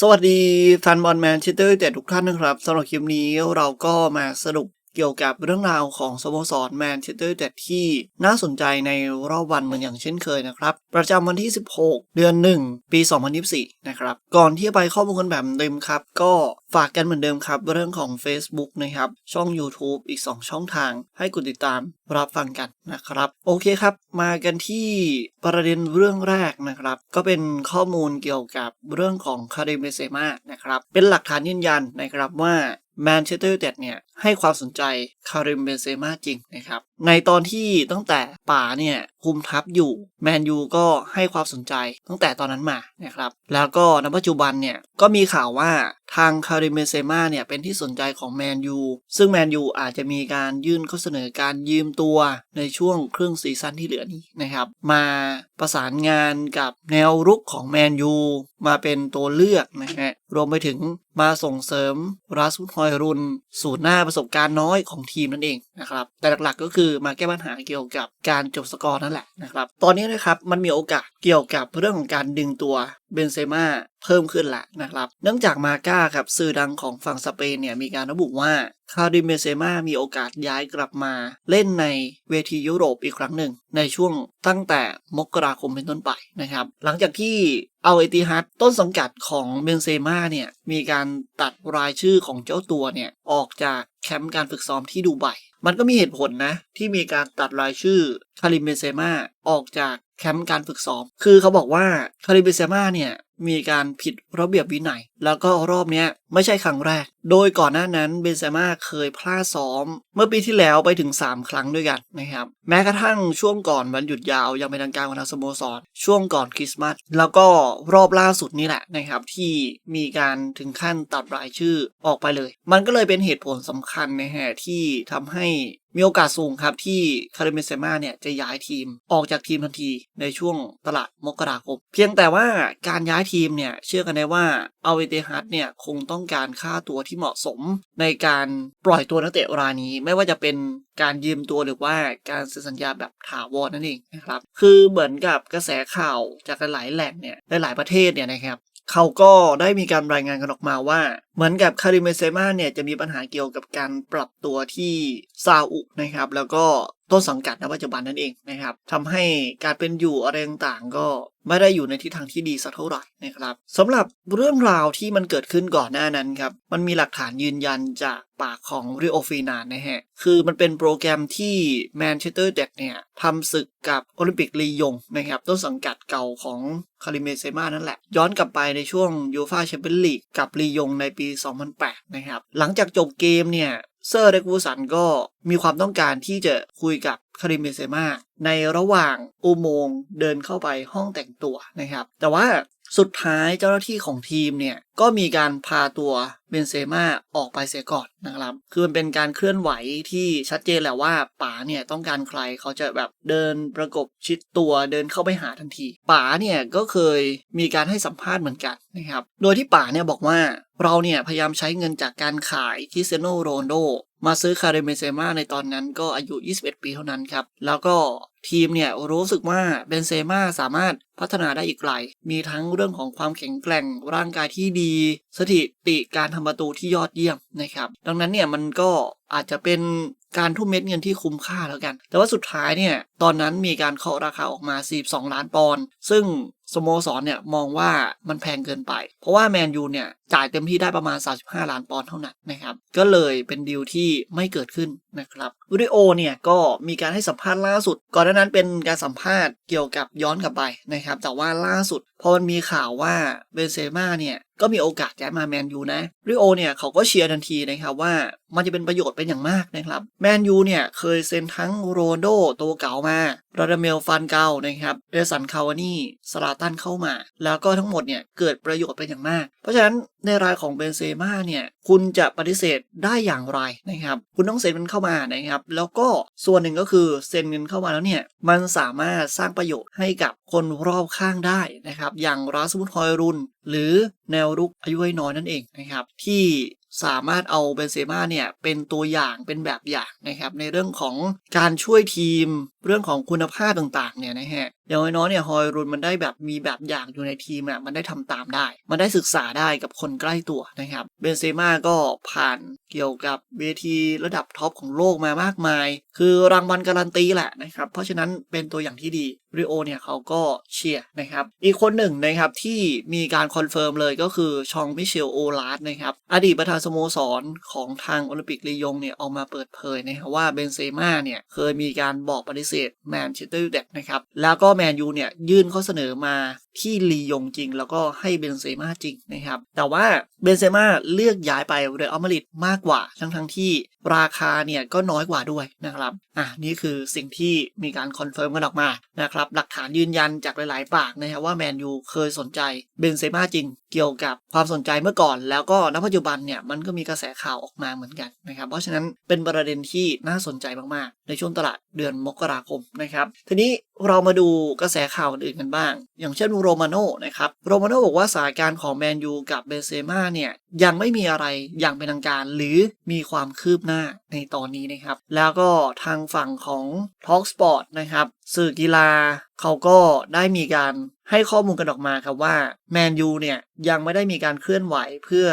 สวัสดีแฟนบอลแมนเชสเตอร์ยูไนเต็ดทุกท่านนะครับสำหรับคลิปนี้เราก็มาสรุป เกี่ยวกับเรื่องราวของสโมสรแมนเชสเตอร์ยูไนเต็ดที่น่าสนใจในรอบวันเหมือนอย่างเช่นเคยนะครับ ประจำวันที่ 16 เดือน 1 ปี 2024 นะครับ ก่อนที่จะไปข้อมูลกันแบบเต็มครับ ก็ฝากกันเหมือนเดิมครับ เรื่องของ Facebook นะครับ ช่อง YouTube อีก 2 ช่องทาง ให้กดติดตามรับฟังกันนะครับ โอเคครับ มากันที่ประเด็นเรื่องแรกนะครับ ก็เป็นข้อมูลเกี่ยวกับเรื่องของคาริมเบเซมานะครับเป็นหลักฐานยืนยันนะครับว่า แมนเชสเตอร์ยูไนเต็ดเนี่ยให้ความสนใจคาริมเบนเซม่าจริงนะครับ ในตอนที่ตั้งแต่ป่าเนี่ยคุมทัพอยู่แมนยูก็ให้ความสนใจตั้งแต่ตอนนั้นมานะครับแล้วก็ในปัจจุบันเนี่ยก็มีข่าวว่าทางคาริเบนเซมาเนี่ยเป็นที่สนใจของแมนยูซึ่งแมนยูอาจจะมีการยื่นข้อเสนอการยืมตัวในช่วงครึ่งซีซั่นที่เหลือนี้นะครับ มาประสานงานกับแนวรุกของแมนยูมาเป็นตัวเลือกนะฮะรวมไปถึงมาส่งเสริมราสุนฮอยรุน สูตรหน้าประสบการณ์น้อยของทีมนั่นเองนะครับแต่หลักๆก็คือมาแก้ปัญหาเกี่ยวกับการการจบสกอร์นั่นแหละนะครับตอนนี้นะครับมันมีโอกาสเกี่ยวกับเรื่องของการดึงตัวเบนเซม่าเพิ่มขึ้นละนะครับ เนื่องจากมาก้าครับสื่อดังของฝั่งสเปนเนี่ยมีการระบุว่าคาริมเบนเซม่ามีโอกาสย้ายกลับมา เล่นในเวทียุโรปอีกครั้งหนึ่ง ในช่วงตั้งแต่มกราคมเป็นต้นไปนะครับ หลังจากที่เอาเอติฮัดต้นสังกัดของเบนเซม่าเนี่ยมีการตัดรายชื่อของเจ้าตัวเนี่ยออกจากแคมป์การฝึกซ้อมที่ดูไบ มันก็มีเหตุผลนะ ที่มีการตัดรายชื่อคาริมเบนเซม่าออกจากแคมป์การฝึกซ้อม คือเขาบอกว่าคาริมเบนเซม่าเนี่ยมีการผิดระเบียบวินัย แล้วก็รอบนี้ไม่ใช่ครั้งแรก โดยก่อนหน้านั้นเบนเซม่าเคยพลาดซ้อม เมื่อปีที่แล้วไปถึง 3 ครั้งด้วยกันนะครับ แม้กระทั่งช่วงก่อนวันหยุดยาว ยังเป็นทางการของทางสโมสร ช่วงก่อนคริสต์มาส แล้วก็รอบล่าสุดนี่แหละนะครับ ที่มีการถึงขั้นตัดรายชื่อออกไปเลย มันก็เลยเป็นเหตุผลสำคัญนะฮะที่ทำให้ มีโอกาสสูงครับที่คาริเมเซมาเนี่ยจะย้ายทีมออกจากทีมทันทีในช่วงตลาดมกราคม เพียงแต่ว่าการย้ายทีมเนี่ยเชื่อกันได้ว่าเอาเวเตฮัตเนี่ยคงต้องการค่าตัวที่เหมาะสม ในการปล่อยตัวนักเตะรายนี้ไม่ว่าจะเป็นการยืมตัวหรือว่าการเซ็นสัญญาแบบถาวรนั่นเองนะครับคือเหมือนกับกระแสข่าวจากหลายแหล่งเนี่ยหลายประเทศเนี่ยนะครับ เขาก็ได้มีการรายงานกันออกมาว่า เหมือนกับคาริเมเซมาเนี่ยจะมีปัญหาเกี่ยวกับการปรับตัวที่ซาอุนะครับ แล้วก็ต้นสังกัดณปัจจุบันนั่นเองนะครับทำให้การเป็นอยู่อะไรต่างๆ ก็ไม่ได้อยู่ในทิศทางที่ดีสักเท่าไหร่นะครับสำหรับเรื่องราวที่มันเกิดขึ้นก่อนหน้านั้นครับ มันมีหลักฐานยืนยันจากปากของริโอฟีนานนะฮะ คือมันเป็นโปรแกรมที่แมนเชสเตอร์เด็ดเนี่ยทำศึกกับโอลิมปิกลียงนะครับ ต้นสังกัดเก่าของคาริเมเซมานั่นแหละ ย้อนกลับไปในช่วงยูฟาแชมเปี้ยนลีกกับลียงในปี 2008 นะครับ หลังจากจบเกมเนี่ย เซอร์เรกูสันก็มีความต้องการที่จะคุยกับ คาริมเบเซมาในระหว่างอุโมงค์เดินเข้าไปห้องแต่งตัวนะครับ แต่ว่าสุดท้ายเจ้าหน้าที่ของทีมเนี่ย ก็มีการพาตัวเบนเซม่าออกไปเสียก่อนนะครับ คือมันเป็นการเคลื่อนไหวที่ชัดเจนแหละว่าป๋าเนี่ยต้องการใครเขาจะแบบเดินประกบชิดตัวเดินเข้าไปหาทันทีป๋าเนี่ยก็เคยมีการให้สัมภาษณ์เหมือนกันนะครับ โดยที่ป๋าเนี่ยบอกว่าเราเนี่ยพยายามใช้เงินจากการขายที่เซโนโรนโด มาซื้อคาเรเมเซมาในตอนนั้นก็อายุ 21 ปีเท่านั้นครับ แล้วก็ทีมเนี่ยรู้สึกว่าเบนเซม่าสามารถพัฒนาได้อีกไกล มีทั้งเรื่องของความแข็งแกร่งร่างกายที่ดี สถิติการทำประตูที่ยอดเยี่ยมนะครับ ดังนั้นเนี่ยมันก็อาจจะเป็นการทุ่มเม็ดเงินที่คุ้มค่าแล้วกัน แต่ว่าสุดท้ายเนี่ยตอนนั้นมีการเคาะราคาออกมา 42 ล้านปอนด์ซึ่งสโมสรเนี่ยมองว่ามันแพงเกินไป เพราะว่าแมนยูเนี่ยจ่ายเต็มที่ได้ประมาณ 35 ล้านปอนด์เท่านั้นนะครับก็เลยเป็นดีลที่ไม่เกิดขึ้นนะครับวิดีโอเนี่ยก็มีการให้สัมภาษณ์ล่าสุด ก่อนหน้านั้นเป็นการสัมภาษณ์เกี่ยวกับย้อนกลับไปนะครับแต่ว่าล่าสุดพอมันมีข่าวว่าเบนเซม่าเนี่ยก็มีโอกาสย้ายมาแมนยูนะริโอเนี่ยเขาก็เชียร์ทันทีนะครับว่ามันจะเป็นประโยชน์เป็นอย่างมากนะครับแมนยูเนี่ยเคยเซ็นทั้งโรนโดตัวเก่ามาราดาเมลฟันเกานะครับเอสันคาวานี่สลาตันเข้ามา แล้วก็ทั้งหมดเนี่ยเกิดประโยชน์เป็นอย่างมาก เพราะฉะนั้นในรายของเบนเซม่าเนี่ยคุณจะปฏิเสธได้อย่างไรนะครับ คุณต้องเซ็นมันเข้ามานะครับ แล้วก็ส่วนหนึ่งก็คือเซ็นเงินเข้ามาแล้วเนี่ยมันสามารถสร้างประโยชน์ให้กับคนรอบข้างได้นะครับ อย่างราสมุทฮอยรุนหรือแนวรุกอายุน้อยนั่นเองนะครับที่ สามารถเอาเบนเซม่าเนี่ยเป็นตัวอย่างเป็นแบบอย่างนะครับในเรื่องของการช่วยทีมเรื่องของคุณภาพต่างๆเนี่ยนะฮะอย่างน้อยๆเนี่ยฮอยรุนมันได้แบบมีแบบอย่างอยู่ในทีมอะมันได้ทำตามได้ มันได้ศึกษาได้กับคนใกล้ตัวนะครับเบนเซม่าก็ผ่านเกี่ยวกับเวทีระดับท็อปของโลกมามากมาย คือรางวัลการันตีแหละนะครับเพราะฉะนั้นเป็นตัวอย่างที่ดีริโอเนี่ยเขาก็เชียร์นะครับอีกคนหนึ่งนะครับที่มีการคอนเฟิร์มเลยก็คือชองมิเชลโอลาร์ดนะครับอดีตประธานสโมสรของทางโอลิมปิกลียงเนี่ยออกมาเปิดเผยนะครับว่าเบนเซม่าเนี่ยเคยมีการบอกปฏิเสธแมนเชสเตอร์ยูไนเต็ดนะครับแล้วก็แมนยูเนี่ยยื่นข้อเสนอมาที่ลียงจริง แล้วก็ให้เบนเซม่าจริงนะครับแต่ว่าเบนเซม่าเลือกย้ายไปเรอัลมาดริดมากกว่าทั้งทั้งที่ ราคาเนี่ยก็น้อยกว่าด้วยนะครับ อะนี่คือสิ่งที่มีการคอนเฟิร์มกันออกมานะครับ หลักฐานยืนยันจากหลาย ๆ ปากนะครับว่าแมนยูเคยสนใจเบนเซม่าจริง เกี่ยวกับความสนใจเมื่อก่อน แล้วก็ณปัจจุบันเนี่ยมันก็มีกระแสข่าวออกมาเหมือนกันนะครับ เพราะฉะนั้นเป็นประเด็นที่น่าสนใจมาก ๆ ในช่วงตลาดเดือนมกราคมนะครับ ทีนี้เรามาดูกระแสข่าวอื่นกันบ้าง อย่างเช่นโรมาโน่นะครับ โรมาโน่บอกว่าสถานการณ์ของแมนยูกับเบนเซม่าเนี่ยยังไม่มีอะไรอย่างเป็นทางการหรือมีความคืบหน้าในตอนนี้นะครับ แล้วก็ทางฝั่งของ Talk Sport นะครับ สื่อกีฬาเขาก็ได้มีการให้ข้อมูลกันออกมาครับว่าแมนยูเนี่ย ยังไม่ได้มีการเคลื่อนไหวเพื่อ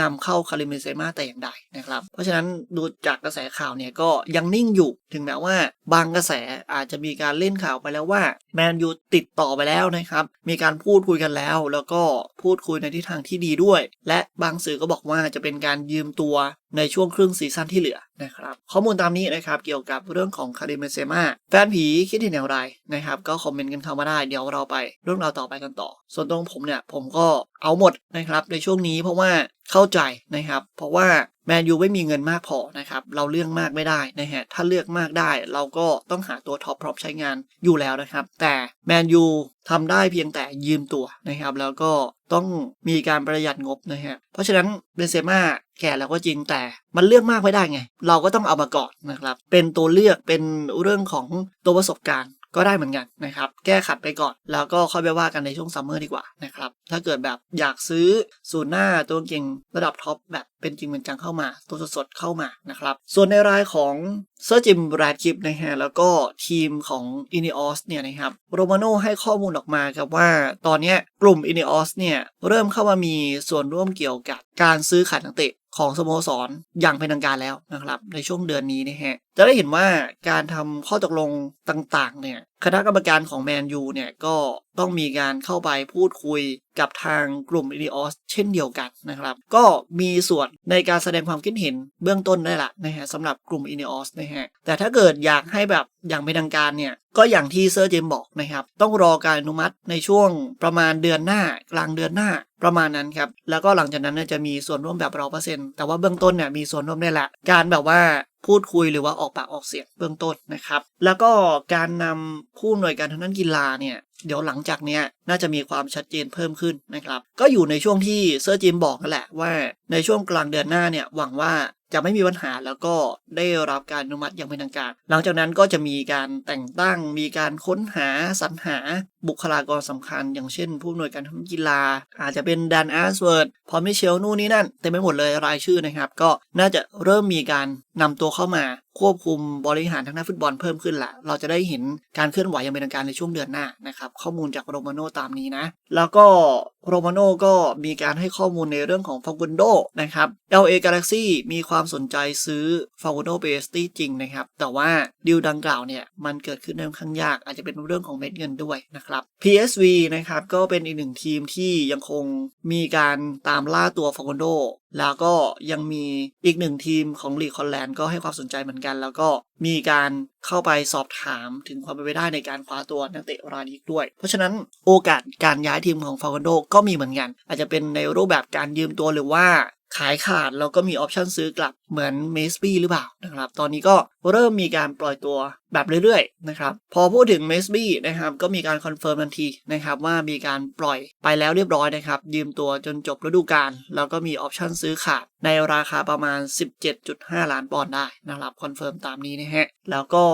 นำเข้าคาริเมเซมาแต่อย่างใดนะครับ เพราะฉะนั้นดูจากกระแสข่าวเนี่ยก็ยังนิ่งอยู่ถึงแม้ว่าบางกระแสอาจจะมีการเล่นข่าวไปแล้วว่าแมนยูติดต่อไปแล้วนะครับ มีการพูดคุยกันแล้ว แล้วก็ พูดคุยในทิศทางที่ดีด้วย และบางสื่อก็บอกว่าจะเป็นการยืมตัวในช่วงครึ่งซีซั่นที่เหลือนะครับข้อมูลตามนี้นะครับเกี่ยวกับเรื่องของคาริเมเซมาแฟนผีคิดเห็นอย่างไรนะครับก็คอมเมนต์กันเข้ามาได้เดี๋ยวเราไปเรื่องราวต่อไปกันต่อ ส่วนตรงผมเนี่ยผมก็เอาหมดนะครับในช่วงนี้เพราะว่าเข้าใจนะครับ เพราะว่า แมนยูไม่มีเงินมากพอนะครับ เราเลือกมากไม่ได้นะฮะ ถ้าเลือกมากได้เราก็ต้องหาตัวท็อปพร้อมใช้งานอยู่แล้วนะครับ แต่แมนยูทำได้เพียงแต่ยืมตัวนะครับ แล้วก็ต้องมีการประหยัดงบนะฮะ เพราะฉะนั้นเบนเซม่าแก่แล้วก็จริงแต่มันเลือกมากไม่ได้ไง เราก็ต้องเอามาก่อนนะครับ เป็นตัวเลือกเป็นเรื่องของตัวประสบการณ์ ก็ได้เหมือนกันนะครับ แก้ขัดไปก่อน แล้วก็ค่อยไปว่ากันในช่วงซัมเมอร์ดีกว่านะครับ ถ้าเกิดแบบอยากซื้อศูนย์หน้าตัวเก่งระดับท็อปแบบเป็นจริงเป็นจังเข้ามา ตัวสดๆเข้ามานะครับ ส่วนในรายของเซอร์จิมแรดคิปนะฮะแล้วก็ทีมของอินิออสเนี่ยนะครับโรมาโน่ให้ข้อมูลออกมาครับว่าตอนนี้กลุ่มอินิออสเนี่ยเริ่มเข้ามามีส่วนร่วมเกี่ยวกับการซื้อขายนักเตะ ของสโมสรอย่างเป็นทางการแล้วนะครับ ในช่วงเดือนนี้นะฮะจะได้เห็นว่าการทำข้อตกลงต่างๆเนี่ย คณะกรรมการของแมนยูเนี่ยก็ต้องมีการเข้าไปพูดคุยกับทางกลุ่มอิ n ออสเช่นเดียวกันนะครับ ก็มีส่วนในการแสดงความคิดเห็นเบื้องต้นได้ละนะฮะสำหรับกลุ่มอิ n ออสนะฮะแต่ถ้าเกิดอยากให้แบบอย่างเป็นทางการเนี่ย ก็อย่างที่เซอร์เจมบอกนะครับ ต้องรอการอนุมัติในช่วงประมาณเดือนหน้ากลางเดือนหน้าประมาณนั้นครับ แล้วก็หลังจากนั้นจะมีส่วนร่วมแบบร้อเปอร์เซ็นต์แต่ว่าเบื้องต้นเนี่ยมีส่วนร่วมได้ละ การแบบว่า พูดคุยหรือว่าออกปากออกเสียงเบื้องต้นนะครับ แล้วก็การนำผู้อำนวยการทางด้านกีฬาเนี่ยเดี๋ยวหลังจากเนี้ยน่าจะมีความชัดเจนเพิ่มขึ้นนะครับ ก็อยู่ในช่วงที่เซอร์จิมบอกนั่นแหละว่าในช่วงกลางเดือนหน้าเนี่ยหวังว่าจะไม่มีปัญหาแล้วก็ได้รับการอนุมัติอย่างเป็นทางการ หลังจากนั้นก็จะมีการแต่งตั้ง มีการค้นหาสรรหาบุคลากรสำคัญ อย่างเช่น ผู้อำนวยการทางกีฬา อาจจะเป็นดันอาร์สเวิร์ดพอมิเชลนู่นนี่นั่นเต็มไปหมดเลยรายชื่อนะครับ ก็น่าจะเริ่มมีการนำตัวเข้ามา ควบคุมบริหารทางด้านฟุตบอลเพิ่มขึ้นละเราจะได้เห็นการเคลื่อนไหวอย่างเป็นทางการในช่วงเดือนหน้านะครับ ข้อมูลจากโรมาโนตามนี้นะ แล้วก็โรมาโนก็มีการให้ข้อมูลในเรื่องของฟากุนโดนะครับ LA Galaxy มีความสนใจซื้อฟากุนโดเบสตี้จริงนะครับ แต่ว่าดีลดังกล่าวเนี่ยมันเกิดขึ้นได้ค่อนข้างยาก อาจจะเป็นเรื่องของเม็ดเงินด้วยนะครับ PSV นะครับก็เป็นอีกหนึ่งทีมที่ยังคงมีการตามล่าตัวฟากุนโด แล้วก็ยังมีอีกหนึ่งทีมของลีกคอนแลนด์ก็ให้ความสนใจเหมือนกัน แล้วก็มีการเข้าไปสอบถามถึงความเป็นไปได้ในการคว้าตัวนักเตะรายนี้ด้วย เพราะฉะนั้นโอกาสการย้ายทีมของฟาวันโดก็มีเหมือนกัน อาจจะเป็นในรูปแบบการยืมตัวหรือว่า ขายขาดแล้วก็มีออปชันซื้อกลับเหมือนเมสบี้หรือเปล่านะครับ ตอนนี้ก็เริ่มมีการปล่อยตัวแบบเรื่อยๆนะครับ พอพูดถึงเมสบี้นะครับ ก็มีการคอนเฟิร์มทันทีนะครับว่ามีการปล่อยไปแล้วเรียบร้อยนะครับ ยืมตัวจนจบฤดูกาลแล้วก็มีออปชันซื้อขาดในราคาประมาณ 17.5 ล้านปอนด์ได้นะครับคอนเฟิร์มตามนี้นะฮะแล้วก็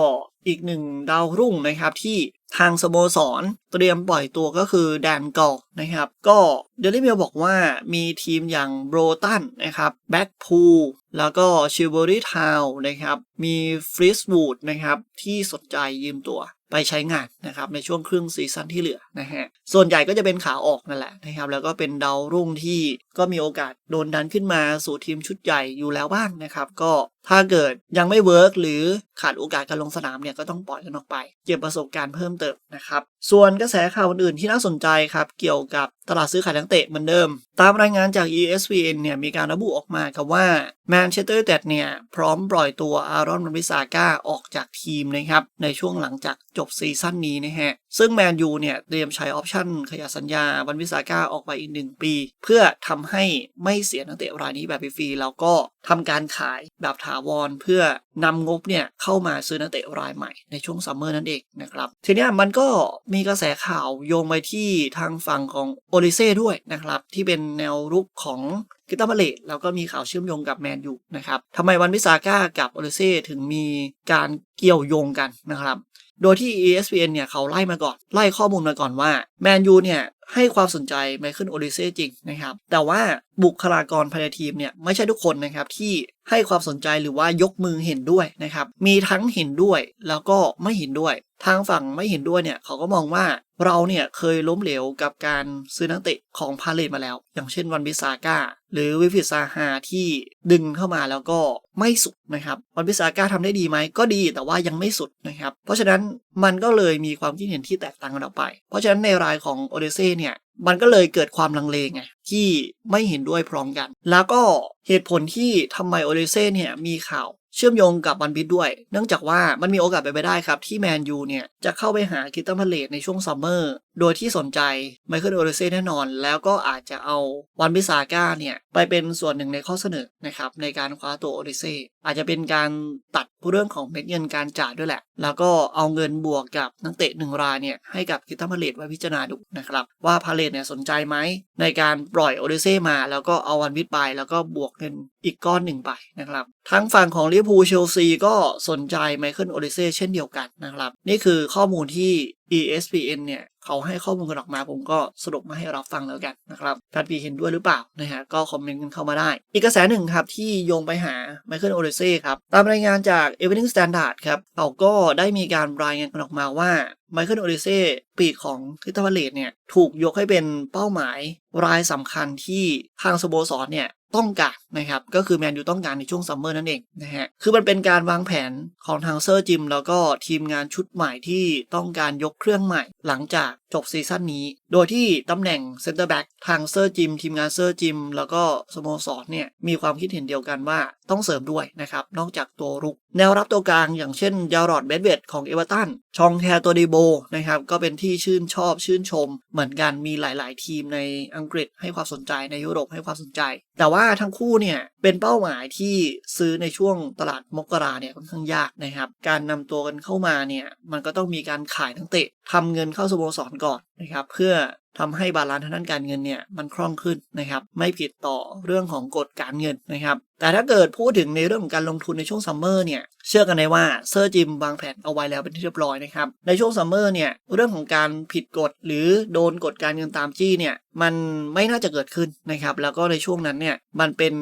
อีกหนึ่งดาวรุ่งนะครับที่ทางสโมสรเตรียมปล่อยตัวก็คือแดนกอลนะครับ ก็เดลิเมลบอกว่ามีทีมอย่างโบรตันนะครับแบ็กพูลแล้วก็ชิลเบอรี่ทาวนะครับ มีฟริสวูดนะครับ ที่สนใจยืมตัวไปใช้งานนะครับ ในช่วงครึ่งซีซั่นที่เหลือนะฮะ ส่วนใหญ่ก็จะเป็นขาออกนั่นแหละนะครับ แล้วก็เป็นดาวรุ่งที่ก็มีโอกาสโดนดันขึ้นมาสู่ทีมชุดใหญ่อยู่แล้วบ้างนะครับ ก็ ถ้าเกิดยังไม่เวิร์กหรือขาดโอกาสการลงสนามเนี่ยก็ต้องปล่อยกันออกไป เก็บประสบการณ์เพิ่มเติมนะครับ ส่วนกระแสข่าวอื่นที่น่าสนใจครับ เกี่ยวกับตลาดซื้อขายนักเตะเหมือนเดิม ตามรายงานจาก ESPN เนี่ยมีการระบุออกมาครับว่าแมนเชสเตอร์ยูไนเต็ดเนี่ย พร้อมปล่อยตัวอารอนมันบิซาก้าออกจากทีมนะครับ ในช่วงหลังจากจบซีซั่นนี้นะฮะ ซึ่งแมนยูเนี่ยเตรียมใช้ออปชั่นขยายสัญญาวันวิสาก้าออกไปอีกหนึ่งปี เพื่อทำให้ไม่เสียนักเตะรายนี้แบบฟรีแล้วก็ทำการขายแบบถาวรเพื่อนำงบเนี่ยเข้ามาซื้อนักเตะรายใหม่ในช่วงซัมเมอร์นั่นเองนะครับ ทีนี้มันก็มีกระแสข่าวโยงไปที่ทางฝั่งของโอลิเซ่ด้วยนะครับ ที่เป็นแนวรุกของกิตามาเลตแล้วก็มีข่าวเชื่อมโยงกับแมนยูนะครับทำไมวันวิสาก้ากับโอลิเซ่ถึงมีการเกี่ยวโยงกันนะครับ โดยที่ ESPN เนี่ยเขาไล่มาก่อน ไล่ข้อมูลมาก่อนว่าแมนยูเนี่ยให้ความสนใจไมเคิลโอลิเซ่จริงนะครับ แต่ว่าบุคลากรภายในทีมเนี่ยไม่ใช่ทุกคนนะครับที่ให้ความสนใจหรือว่ายกมือเห็นด้วยนะครับมีทั้งเห็นด้วยแล้วก็ไม่เห็นด้วย ทางฝั่งไม่เห็นด้วยเนี่ยเขาก็มองว่าเราเนี่ยเคยล้มเหลวกับการซื้อนักเตะของพาเลตมาแล้ว อย่างเช่นวันบิซาก้าหรือวิฟิซาฮาที่ดึงเข้ามาแล้วก็ไม่สุดนะครับวันบิซาก้าทำได้ดีไหมก็ดีแต่ว่ายังไม่สุดนะครับเพราะฉะนั้นมันก็เลยมีความคิดเห็นที่แตกต่างกันออกไป เพราะฉะนั้นในรายของโอเดเซ่เนี่ยมันก็เลยเกิดความลังเลไง ที่ไม่เห็นด้วยพร้อมกัน แล้วก็เหตุผลที่ทำไมโอเลเซ่เนี่ยมีข่าวเชื่อมโยงกับวันบิดด้วย เนื่องจากว่ามันมีโอกาสไปไปได้ครับ ที่แมนยูเนี่ยจะเข้าไปหาคิตตันพาเลตในช่วงซัมเมอร์ โดยที่สนใจไมเคิลโอเดเซ่แน่นอน แล้วก็อาจจะเอาวันบิซาก้าเนี่ย ไปเป็นส่วนหนึ่งในข้อเสนอนะครับในการคว้าตัวโอเดเซ่อาจจะเป็นการตัดเรื่องของเม็ดเงินการจ่ายด้วยแหละ แล้วก็เอาเงินบวกกับนักเตะหนึ่งรายเนี่ยให้กับคิตตันพาเลตไว้พิจารณาดูนะครับ ว่าพาเลตเนี่ยสนใจไหมในการปล่อยโอเดเซ่มา แล้วก็เอาวันบิดไป แล้วก็บวกเงินอีกก้อนหนึ่งไปนะครับทั้งฝั่งของลิเวอร์พูลเชลซีก็สนใจไมเคิลโอเดเซ่เช่นเดียวกันนะครับ นี่คือข้อมูลที่ ESPN เนี่ย เขาให้ข้อมูลกันออกมาผมก็สรุปมาให้เราฟังแล้วกันนะครับท่านพีเห็นด้วยหรือเปล่านะฮะก็คอมเมนต์กันเข้ามาได้ อีกกระแสหนึ่งครับที่โยงไปหาไมเคิลโอเดเซ่ครับ ตามรายงานจาก Evening Standard ครับเขาก็ได้มีการรายงานกันออกมาว่าไมเคิลโอเดเซ่ปีกของทิตาวาเลตเนี่ยถูกยกให้เป็นเป้าหมายรายสำคัญที่ทางสโมสรเนี่ยต้องการ นะครับก็คือแมนยูต้องการในช่วงซัมเมอร์นั่นเองนะฮะคือมันเป็นการวางแผนของทางเซอร์จิม แล้วก็ทีมงานชุดใหม่ที่ต้องการยกเครื่องใหม่หลังจากจบซีซั่นนี้ โดยที่ตำแหน่งเซนเตอร์แบ็กทางเซอร์จิม ทีมงานเซอร์จิม แล้วก็สโมสรเนี่ยมีความคิดเห็นเดียวกันว่าต้องเสริมด้วยนะครับ นอกจากตัวรุก แนวรับตัวกลางอย่างเช่นยารอดเบดเวดของเอเวอร์ตันชองแทตัวดีโบนะครับก็เป็นที่ชื่นชอบชื่นชม เหมือนกันมีหลาย ๆ ทีมในอังกฤษให้ความสนใจในยุโรปให้ความสนใจ แต่ว่าทั้งคู่เนี่ยเป็นเป้าหมายที่ซื้อในช่วงตลาดมกราเนี่ยค่อนข้างยากนะครับ การนำตัวกันเข้ามาเนี่ยมันก็ต้องมีการขายทั้งเตะทำเงินเข้าสโมสรก่อนนะครับเพื่อทำให้บาลานซ์ทางด้านการเงินเนี่ยมันคล่องขึ้นนะครับไม่ผิดต่อเรื่องของกฎการเงินนะครับ แต่ถ้าเกิดพูดถึงในเรื่องของการลงทุนในช่วงซัมเมอร์เนี่ยเชื่อกันได้ว่าเซอร์จิมวางแผนเอาไว้แล้วเป็นที่เรียบร้อยนะครับในช่วงซัมเมอร์เนี่ยเรื่องของการผิดกฎหรือโดนกฎการเงินตามจี้เนี่ยมันไม่น่าจะเกิดขึ้นนะครับแล้วก็ในช่วงนั้นเนี่ยมันเป็น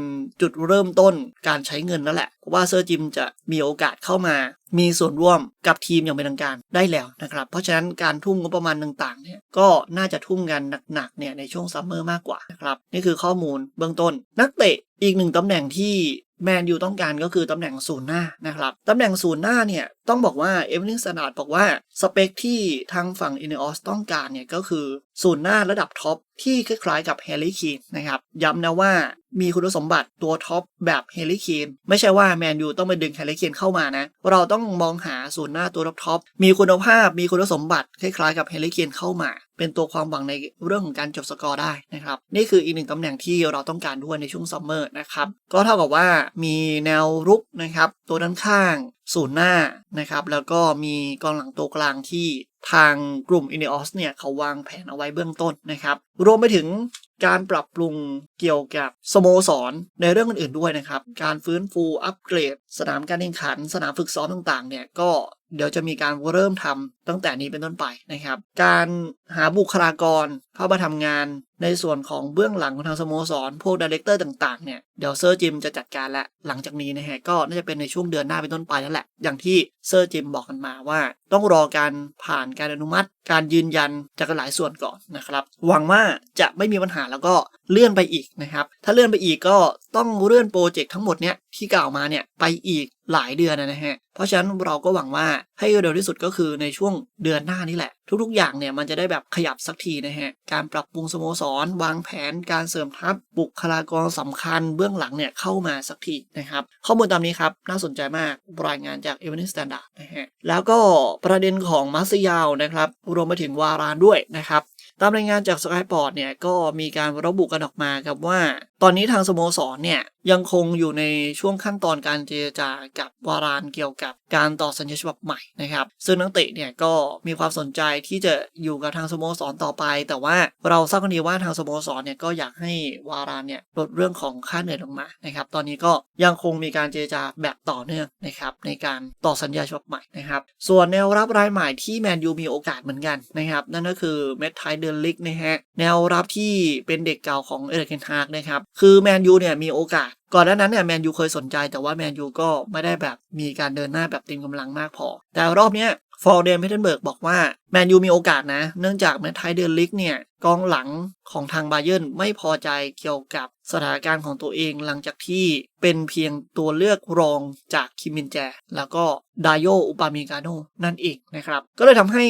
จุดเริ่มต้นการใช้เงินแล้วแหละว่าเซอร์จิมจะมีโอกาสเข้ามา มีส่วนร่วมกับทีมอย่างเป็นทางการได้แล้วนะครับเพราะฉะนั้นการทุ่มงบประมาณต่างๆเนี่ยก็น่าจะทุ่มกันหนักๆเนี่ยในช่วงซัมเมอร์มากกว่านะครับนี่คือข้อมูลเบื้องต้น นักเตะ อีกหนึ่งตำแหน่งที่แมนยูต้องการก็คือตำแหน่งศูนย์หน้านะครับ ตำแหน่งศูนย์หน้าเนี่ย ต้องบอกว่าเอเวอร์ลิงสนาดบอกว่า สเปคที่ทางฝั่งอินเนอสต้องการเนี่ยก็คือ ศูนย์หน้าระดับท็อปที่คล้ายๆกับแฮร์รี่คีนนะครับย้ำนะว่ามีคุณสมบัติตัวท็อปแบบแฮร์รี่คีนไม่ใช่ว่าแมนยูต้องไปดึงแฮร์รี่คีนเข้ามานะ เราต้องมองหาศูนย์หน้าตัวท็อปมีคุณภาพมีคุณสมบัติคล้ายๆกับแฮร์รี่คีนเข้ามา เป็นตัวความหวังในเรื่องของการจบสกอร์ได้นะครับ นี่คืออีกหนึ่งตำแหน่งที่เราต้องการด้วยในช่วงซัมเมอร์นะครับ ก็เท่ากับว่ามีแนวรุกนะครับ ตัวด้านข้าง ศูนย์หน้านะครับ แล้วก็มีกองหลังตัวกลางที่ทางกลุ่ม i n e o s เนี่ยเขาวางแผนเอาไว้เบื้องต้นนะครับ รวมไปถึงการปรับปรุงเกี่ยวกับสโมสรในเรื่องอื่นๆด้วยนะครับ การฟื้นฟูอัปเกรด สนามการแข่งขัน สนามฝึกซ้อมต่างๆ เนี่ยก็เดี๋ยวจะมีการเริ่มทำตั้งแต่นี้เป็นต้นไปนะครับ การหาบุคลากรเข้ามาทำงาน ในส่วนของเบื้องหลังของทางสโมสร พวกดีเลกเตอร์ต่างๆ เนี่ย เดี๋ยวเซอร์จิมจะจัดการและ หลังจากนี้นะฮะ ก็น่าจะเป็นในช่วงเดือนหน้าเป็นต้นไปนั่นแหละ อย่างที่เซอร์จิมบอกกันมาว่า ต้องรอการผ่านการอนุมัติ การยืนยันจากหลายส่วนก่อนนะครับ หวังว่าจะไม่มีปัญหาแล้วก็เลื่อนไปอีกนะครับ ถ้าเลื่อนไปอีกก็ต้องเลื่อนโปรเจกต์ทั้งหมดเนี่ยที่กล่าวมาเนี่ยไปอีกหลายเดือนนะฮะ เพราะฉะนั้นเราก็หวังว่าให้เร็วที่สุดก็คือในช่วงเดือนหน้านี่แหละ ทุกๆ อย่างเนี่ยมันจะได้แบบขยับสักทีนะฮะ การปรับปรุงสโมสรวางแผนการเสริมทัพบุคลากรสำคัญเบื้องหลังเนี่ยเข้ามาสักทีนะครับ ข้อมูลตามนี้ครับ น่าสนใจมากรายงานจากเอเวนิสแตนดาร์ดนะฮะแล้วก็ประเด็นของมาสยาวนะครับรวมไปถึงวารานด้วยนะครับ ตามรายงานจาก Skyport เนี่ยก็มีการระบุกันออกมาครับว่า ตอนนี้ทางสโมสรเนี่ยยังคงอยู่ในช่วงขั้นตอนการเจรจากับวารานเกี่ยวกับการต่อสัญญาฉบับใหม่นะครับ ซึ่งนักเตะเนี่ยก็มีความสนใจที่จะอยู่กับทางสโมสรต่อไป แต่ว่าเราทราบกันดีว่าทางสโมสรเนี่ยก็อยากให้วารานเนี่ยลดเรื่องของค่าเหนื่อยลงมานะครับ ตอนนี้ก็ยังคงมีการเจรจาแบบต่อเนื่องนะครับในการต่อสัญญาฉบับใหม่นะครับ ส่วนแนวรับรายใหม่ที่แมนยูมีโอกาสเหมือนกันนะครับ นั่นก็คือเมทไทเดนลิกนะฮะแนวรับที่เป็นเด็กเก่าของเอเดเคนฮากนะครับคือแมนยูเนี่ยมีโอกาส ก่อนหน้านั้นเนี่ยแมนยูเคยสนใจแต่ว่าแมนยูก็ไม่ได้แบบมีการเดินหน้าแบบเต็มกำลังมากพอ แต่รอบเนี้ย ฟอร์เดนเพเทนเบิร์กบอกว่าแมนยูมีโอกาสนะ เนื่องจากแมทไทเดนลิกเนี่ยกองหลังของทางบาเยิร์นไม่พอใจเกี่ยวกับสถานการณ์ของตัวเองหลังจากที่เป็นเพียงตัวเลือกรองจากคิมมินแจ แล้วก็ดายโยอุปามิกาโนนั่นเองนะครับ ก็เลยทำให้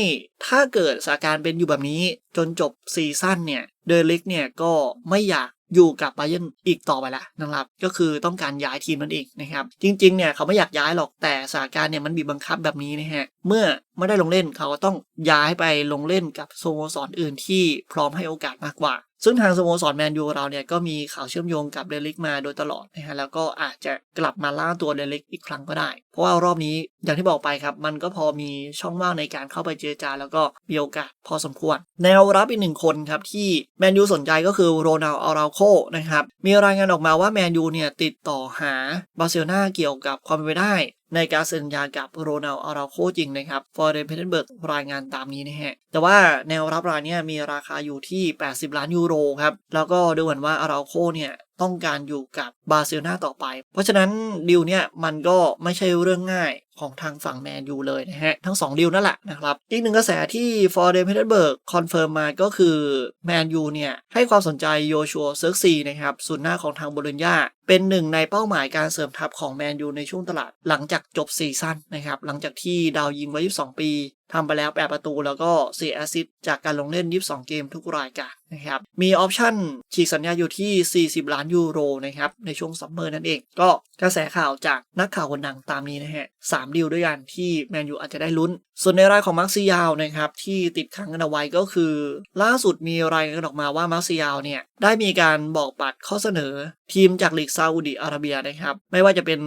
ถ้าเกิดสถานการณ์เป็นอยู่แบบนี้จนจบซีซั่นเนี่ยเดลิกเนี่ยก็ไม่อยาก อยู่กับไบเยนอีกต่อไปแล้วนะครับ ก็คือต้องการย้ายทีมนั่นเองนะครับ จริงๆเนี่ยเขาไม่อยากย้ายหรอกแต่สถานการณ์เนี่ยมันบีบบังคับแบบนี้นะฮะเมื่อไม่ได้ลงเล่นเขาก็ต้องย้ายไปลงเล่นกับสโมสรอื่นที่พร้อมให้โอกาสมากกว่า ซึ่งทางสโมสรแมนยูเราเนี่ยก็มีข่าวเชื่อมโยงกับเดลิกมาโดยตลอดนะฮะแล้วก็อาจจะกลับมาล่าตัวเดลิกอีกครั้งก็ได้ เพราะว่ารอบนี้อย่างที่บอกไปครับ มันก็พอมีช่องว่างในการเข้าไปเจรจา แล้วก็มีโอกาสพอสมควร แนวรับอีกหนึ่งคนครับที่แมนยูสนใจก็คือโรนัลอาราโคนะครับมีรายงานออกมาว่าแมนยูเนี่ยติดต่อหาบาร์เซโลนาเกี่ยวกับความเป็นไปได้ ในการเซ็นสัญญากับโรนัลอาราโคจริงนะครับฟอร์เรนเพเทนเบิร์กรายงานตามนี้นะฮะ แต่ว่าแนวรับรายนี้มีราคาอยู่ที่ 80 ล้านยูโรครับ แล้วก็ดูเหมือนว่าอาราโคเนี่ย ต้องการอยู่กับบาร์เซโลนาต่อไป เพราะฉะนั้นดิวเนี่ยมันก็ไม่ใช่เรื่องง่ายของทางฝั่งแมนยูเลยนะฮะ ทั้ง 2 ดิวนั่นแหละนะครับ อีกหนึ่งกระแสที่ฟอร์เดนเพเทเบิร์กคอนเฟิร์มมาก็คือแมนยูเนี่ย ให้ความสนใจโยชัวเซิร์กซีนะครับศูนย์หน้าของทางบโลญญาเป็นหนึ่งในเป้าหมายการเสริมทัพของแมนยูในช่วงตลาด หลังจากจบซีซั่นนะครับ หลังจากที่ดาวยิงไว้ 22 ปี ทำไปแล้ว 8 ประตูแล้วก็4แอสซิสจากการลงเล่น 22 เกมทุกรายการนะครับ มีออปชั่นฉีกสัญญาอยู่ที่ 40 ล้านยูโรนะครับ ในช่วงซัมเมอร์นั่นเอง ก็กระแสข่าวจากนักข่าวคนดังตามนี้นะฮะสามดีลด้วยกันที่แมนยูอาจจะได้ลุ้น ส่วนในรายของมาร์ซิยาวนะครับที่ติดขังกันเอาไว้ก็คือ ล่าสุดมีรายงานออกมาว่ามาร์ซิยาวเนี่ยได้มีการบอกปัดข้อเสนอ ทีมจากลีกซาอุดิอาระเบียนะครับไม่ว่าจะเป็น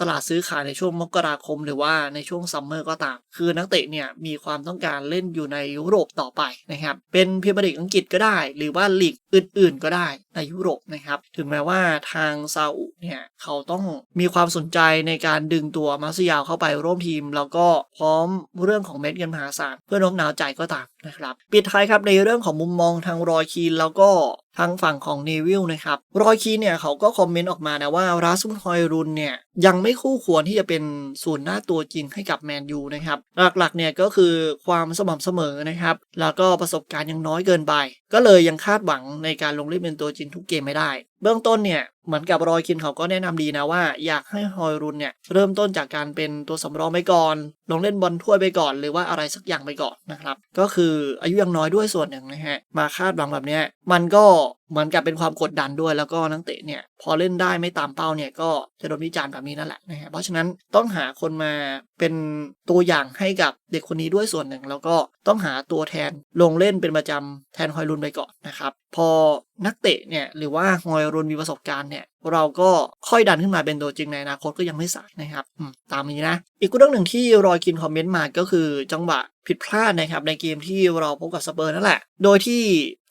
ตลาดซื้อขายในช่วงมกราคม หรือว่าในช่วงซัมเมอร์ก็ตาม คือนักเตะเนี่ยมีความต้องการเล่นอยู่ในยุโรปต่อไปนะครับ เป็นพรีเมียร์ลีกอังกฤษก็ได้ หรือว่าลีกอื่นๆก็ได้ในยุโรปนะครับ ถึงแม้ว่าทางซาอุเนี่ยเขาต้องมีความสนใจในการดึงตัวมาซิยาวเข้าไปร่วมทีม แล้วก็พร้อมเรื่องของเม็ดเงินมหาศาลเพื่อโน้มน้าวใจก็ตาม นะครับปิดท้ายครับในเรื่องของมุมมองทางรอยคีนแล้วก็ทางฝั่งของเนวิลนะครับรอยคีนเนี่ยเขาก็คอมเมนต์ออกมานะว่าราซุนฮอยรุนเนี่ยยังไม่คู่ควรที่จะเป็นศูนย์หน้าตัวจริงให้กับแมนยูนะครับหลักๆเนี่ยก็คือความสม่ำเสมอนะครับแล้วก็ประสบการณ์ยังน้อยเกินไป ก็เลยยังคาดหวังในการลงเล่นเป็นตัวจริงทุกเกมไม่ได้ บื้องต้นเนี่ยเหมือนกับรอยคินเขาก็แนะนำดีนะว่า อยากให้ฮอยรุนเนี่ยเริ่มต้นจากการเป็นตัวสำรองไปก่อน ลงเล่นบอลถ้วยไปก่อน หรือว่าอะไรสักอย่างไปก่อนนะครับ ก็คืออายุยังน้อยด้วยส่วนหนึ่งนะฮะ มาคาดหวังแบบเนี้ยมันก็เหมือนกับเป็นความกดดันด้วยแล้วก็นักเตะเนี่ย พอเล่นได้ไม่ตามเป้าเนี่ยก็จะโดนวิจารณ์แบบนี้นั่นแหละนะฮะเพราะฉะนั้นต้องหาคนมาเป็นตัวอย่างให้กับเด็กคนนี้ด้วยส่วนหนึ่ง แล้วก็ต้องหาตัวแทนลงเล่นเป็นประจำแทนฮอยรุนไปก่อนนะครับ พอนักเตะเนี่ยหรือว่าฮอยรุนมีประสบการณ์เนี่ยเราก็ค่อยดันขึ้นมาเป็นตัวจริงในอนาคตก็ยังไม่สายนะครับตามนี้นะ อีกเรื่องหนึ่งที่รอยกินคอมเมนต์มาก็คือจังหวะ ผิดพลาดนะครับในเกมที่เราพบกับสเปอร์นั่นแหละ โดยที่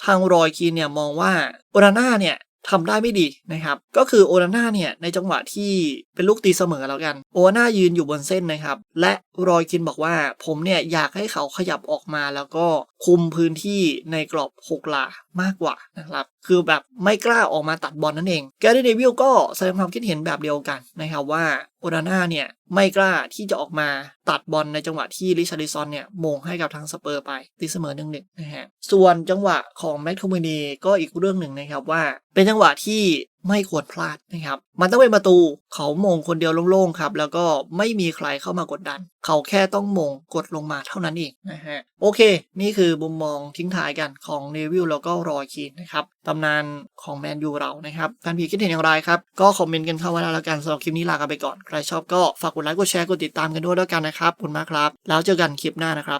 ทางรอยกินเนี่ยมองว่าโอนาน่าเนี่ยทำได้ไม่ดีนะครับ ก็คือโอนาน่าเนี่ยในจังหวะที่เป็นลูกตีเสมอแล้วกัน โอนาน่ายืนอยู่บนเส้นนะครับ และรอยคินบอกว่าผมเนี่ยอยากให้เขาขยับออกมาแล้วก็คุมพื้นที่ในกรอบ6หลามากกว่านะครับ คือแบบไม่กล้าออกมาตัดบอลนั่นเอง แกรี่เดวิลก็แสดงความคิดเห็นแบบเดียวกันนะครับว่าโอนาน่าเนี่ยไม่กล้าที่จะออกมาตัดบอลในจังหวะที่ริชาริซอนเนี่ยโมงให้กับทางสเปอร์ไปตีเสมอหนึ่งหนึ่งนะฮะส่วนจังหวะของแม็กโทมินีก็อีกเรื่องหนึ่งนะครับว่า เป็นจังหวะที่ ไม่ควรพลาดนะครับ มันต้องเป็นประตู เขามงคนเดียวโล่งๆครับ แล้วก็ไม่มีใครเข้ามากดดัน เขาแค่ต้องมงกดลงมาเท่านั้นเองนะฮะ โอเค นี่คือมุมมองทิ้งท้ายกันของเนวิลแล้วก็รอยคีนนะครับ ตำนานของแมนยูเรานะครับแฟนพีคิดเห็นอย่างไรครับ ก็คอมเมนต์กันเข้ามาได้แล้วกันสำหรับคลิปนี้ลากันไปก่อน ใครชอบก็ฝากกดไลค์ กดแชร์ กดติดตามกันด้วยแล้วกันนะครับ ขอบคุณมากครับ แล้วเจอกันคลิปหน้านะครับ